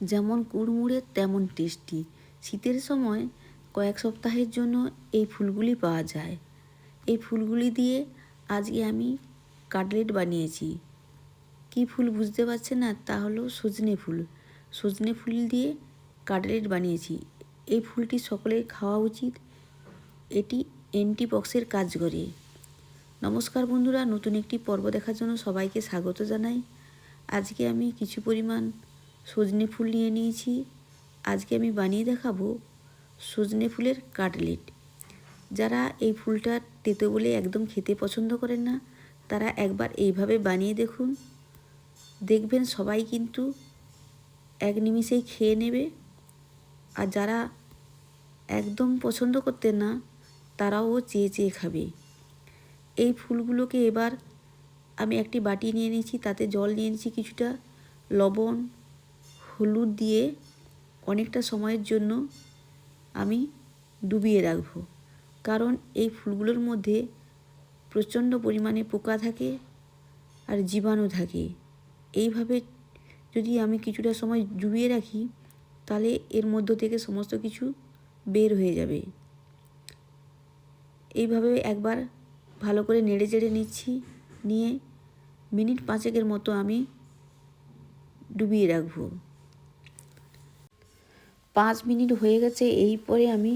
যেমন কুড়মুড়ে তেমন টেস্টি। শীতের সময় কয়েক সপ্তাহের জন্য এই ফুলগুলি পাওয়া যায়। এই ফুলগুলি দিয়ে আজকে আমি কাটলেট বানিয়েছি। কি ফুল বুঝতে পারছে না? তা হলো সজনে ফুল। সজনে ফুল দিয়ে কাটলেট বানিয়েছি। এই ফুলটি সকলের খাওয়া উচিত। এটি অ্যান্টিবক্সের কাজ করে। নমস্কার বন্ধুরা, নতুন একটি পর্ব দেখার জন্য সবাইকে স্বাগত জানাই। আজকে আমি কিছু পরিমাণ সজনে ফুল নিয়ে নিয়েছি। আজকে আমি বানিয়ে দেখাবো সজনে ফুলের কাটলেট। যারা এই ফুলটা তেতো বলে একদম খেতে পছন্দ করেন না, তারা একবার এইভাবে বানিয়ে দেখুন। দেখবেন সবাই কিন্তু এক নিমিষেই খেয়ে নেবে। আর যারা একদম পছন্দ করতেন না, তারাও চেয়ে চেয়ে খাবে। এই ফুলগুলোকে এবার আমি একটি বাটি নিয়ে নিয়েছি, তাতে জল নিয়ে নিয়েছি কিছুটা, লবণ হলুদ দিয়ে অনেকটা সময়ের জন্য আমি ডুবিয়ে রাখব। কারণ এই ফুলগুলোর মধ্যে প্রচণ্ড পরিমাণে পোকা থাকে আর জীবাণু থাকে। এইভাবে যদি আমি কিছুটা সময় ডুবিয়ে রাখি, তাহলে এর মধ্য থেকে সমস্ত কিছু বের হয়ে যাবে। এইভাবে একবার ভালো করে নেড়ে চেড়ে নিচ্ছি, নিয়ে মিনিট পাঁচেকের মতো আমি ডুবিয়ে রাখব। পাঁচ মিনিট হয়ে গেছে এই পরে আমি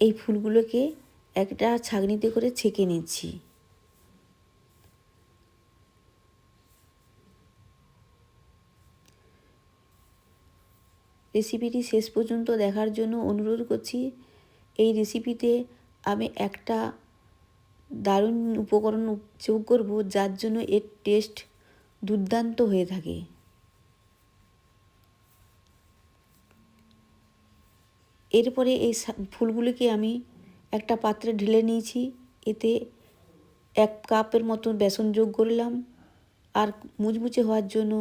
এই ফুলগুলোকে একটা ছাগনিতে করে ছেঁকে নিচ্ছি। রেসিপিটি শেষ পর্যন্ত দেখার জন্য অনুরোধ করছি, এই রেসিপিতে আমি একটা দারুণ উপকরণ যোগ করব, যার জন্য এর টেস্ট দুর্দান্ত হয়ে থাকে। এরপরে এই ফুলগুলিকে আমি একটা পাত্রে ঢেলে নিয়েছি। এতে এক কাপের মতো বেসন যোগ করলাম। আর মুচমুচে হওয়ার জন্য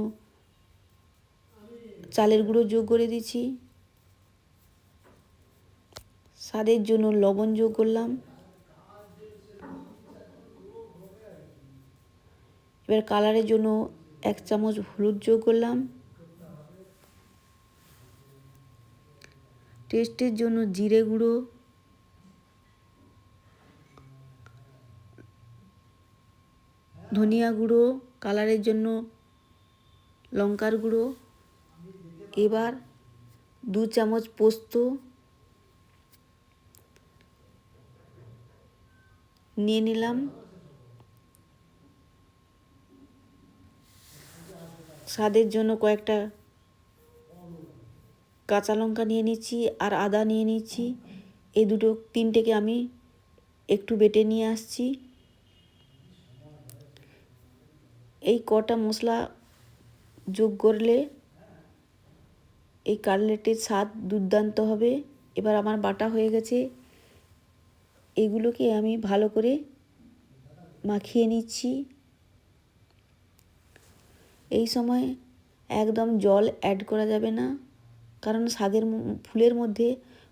চালের গুঁড়ো যোগ করে দিচ্ছি স্বাদের জন্য লবণ যোগ করলাম। এবার কালারের জন্য এক চামচ হলুদ যোগ করলাম। টেস্টের জন্য জিরে গুঁড়ো। ধনিয়া গুঁড়ো, কালারের জন্য লঙ্কার গুঁড়ো। এবার দু চামচ পোস্ত। নিয়ে নিলাম। স্বাদের জন্য কয়েকটা কাঁচা লঙ্কা নিয়ে নিচ্ছি আর আদা নিয়ে নিচ্ছি। এই দুটো, তিনটেকে আমি একটু বেটে নিয়ে আসছি। এই কটা মশলা যোগ করলে এই কাটলেটের স্বাদ দুর্দান্ত হবে। এবার আমার বাটা হয়ে গেছে। এগুলোকে আমি ভালো করে মাখিয়ে নিচ্ছি। এই সময় একদম জল অ্যাড করা যাবে না। কারণ শাকের ফুলের মধ্যে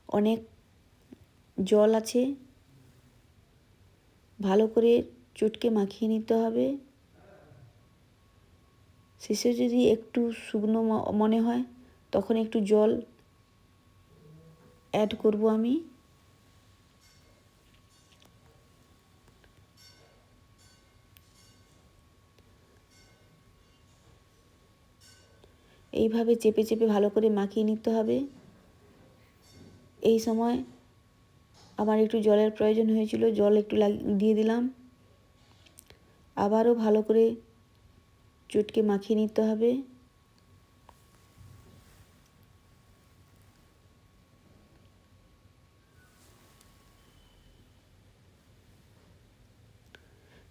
অনেক জল আছে। ভালো করে চটকে মাখিয়ে নিতে হবে। শেষে যদি একটু শুকনো মনে হয়, তখন একটু জল অ্যাড করব আমি। এইভাবে চেপে চেপে ভালো করে মাখিয়ে নিতে হবে। এই সময় আমার একটু জলের প্রয়োজন হয়েছিল, জল একটু দিয়ে দিলাম। আবারও ভালো করে চটকে মাখিয়ে নিতে হবে।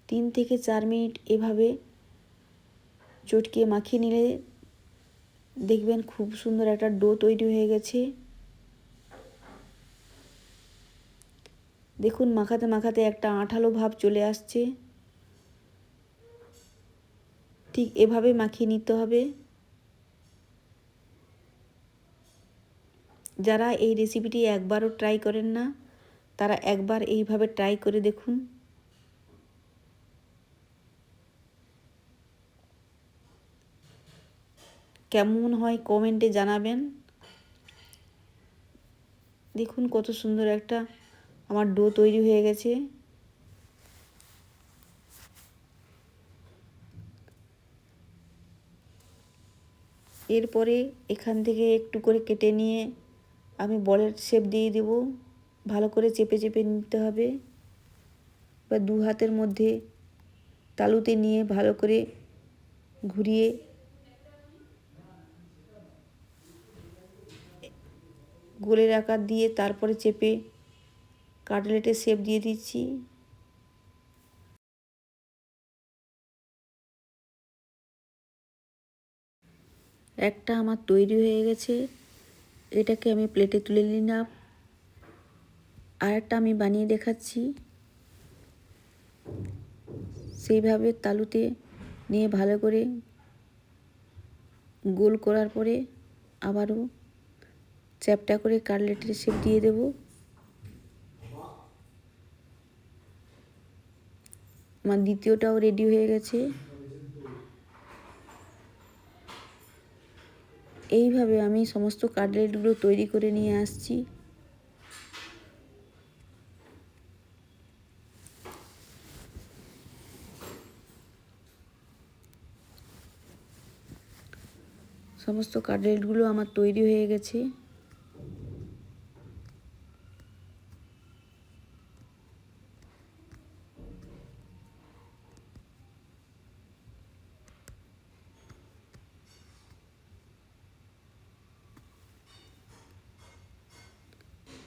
তিন থেকে চার মিনিট এভাবে চটকে মাখিয়ে নিলে দেখবেন খুব সুন্দর একটা ডো তৈরি হয়ে গেছে। দেখুন, মাখাতে মাখাতে একটা আঠালো ভাব চলে আসছে। ঠিক এভাবে মাখিয়ে নিতে হবে। যারা এই রেসিপিটি একবারও ট্রাই করেন না, তারা একবার এইভাবে ট্রাই করে দেখুন। কেমন হয় কমেন্টে জানাবেন। দেখুন কত সুন্দর একটা আমার ডো তৈরি হয়ে গেছে। এরপরে এখান থেকে একটু করে কেটে নিয়ে আমি বলের শেপ দিয়ে দেব। ভালো করে চেপে চেপে নিতে হবে বা দু হাতের মধ্যে তালুতে নিয়ে ভালো করে ঘুরিয়ে গোলের আকার দিয়ে তারপরে চেপে কাটলেটের শেপ দিয়ে দিচ্ছি। একটা আমার তৈরি হয়ে গেছে। এটাকে আমি প্লেটে তুলে নিলাম। আর একটা আমি বানিয়ে দেখাচ্ছি। সেইভাবে তালুতে নিয়ে ভালো করে গোল করার পরে আবারও চ্যাপটা করে কাটলেটের শেপ দিয়ে দেব? আমার দ্বিতীয়টাও রেডি হয়ে গেছে। এইভাবে আমি সমস্ত কাটলেটগুলো তৈরি করে নিয়ে আসছি। সমস্ত কাটলেটগুলো আমার তৈরি হয়ে গেছে।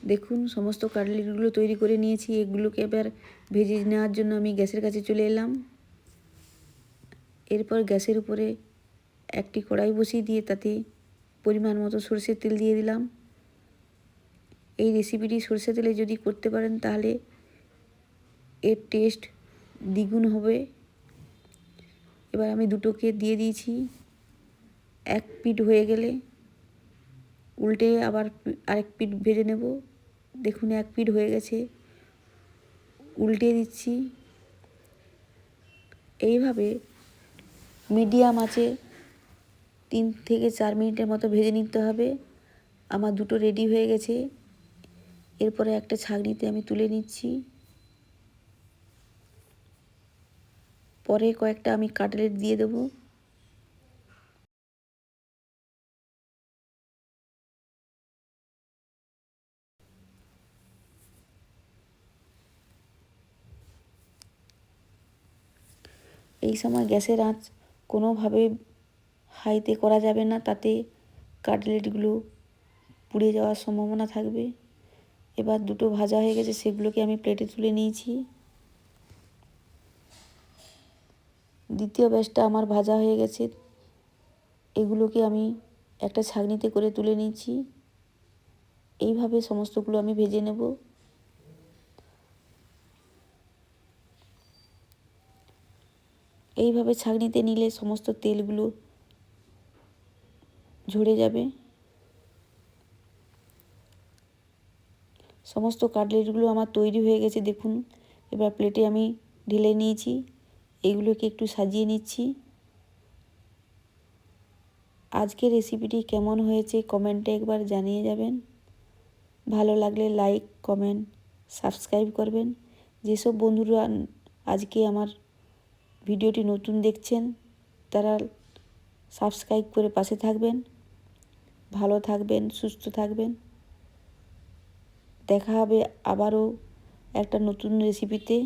দেখুন, সমস্ত কাটলেটগুলো তৈরি করে নিয়েছি। এগুলোকে এবার ভেজে নেওয়ার জন্য আমি গ্যাসের কাছে চলে এলাম। এরপর গ্যাসের উপরে একটি কড়াই বসিয়ে দিয়ে তাতে পরিমাণ মতো সরষের তেল দিয়ে দিলাম। এই রেসিপিটি সরষে তেলে যদি করতে পারেন, তাহলে এর টেস্ট দ্বিগুণ হবে। এবার আমি দুটোকে দিয়ে দিয়েছি। এক পিঠ হয়ে গেলে উল্টে আবার আরেক পিঠ ভেজে নেব। দেখুন, এক পিঠ হয়ে গেছে। উল্টে দিচ্ছি। এইভাবে মিডিয়াম আছে, তিন থেকে চার মিনিটের মতো ভেজে নিতে হবে। আমার দুটো রেডি হয়ে গেছে। এরপরে একটা ছাগনিতে আমি তুলে নিচ্ছি। পরে কয়েকটা আমি কাটলেট দিয়ে দেবো। এই সময় গ্যাসের আঁচ কোনোভাবে হাইতে করা যাবে না, তাতে কাটলেটগুলো পুড়ে যাওয়ার সম্ভাবনা থাকবে। এবার দুটো ভাজা হয়ে গেছে, সেগুলোকে আমি প্লেটে তুলে নিয়েছি। দ্বিতীয় ব্যাচটা আমার ভাজা হয়ে গেছে। এগুলোকে আমি একটা ছাগনিতে করে তুলে নিয়েছি। এইভাবে সমস্তগুলো আমি ভেজে নেব। এইভাবে ছাঁকনিতে নিলে সমস্ত তেলগুলো ঝরে যাবে। সমস্ত কাটলেটগুলো আমার তৈরি হয়ে গেছে, দেখুন। এবার প্লেটে আমি ঢেলে নিয়েছি, এগুলোকে একটু সাজিয়ে নিচ্ছি। আজকের রেসিপিটি কেমন হয়েছে কমেন্টে একবার জানিয়ে যাবেন। ভালো লাগলে লাইক, কমেন্ট, সাবস্ক্রাইব করবেন। যেসব বন্ধুরা আজকে আমার ভিডিওটি নতুন দেখছেন, তারা সাবস্ক্রাইব করে পাশে থাকবেন। ভালো থাকবেন, সুস্থ থাকবেন। দেখা হবে আবারও একটা নতুন রেসিপিতে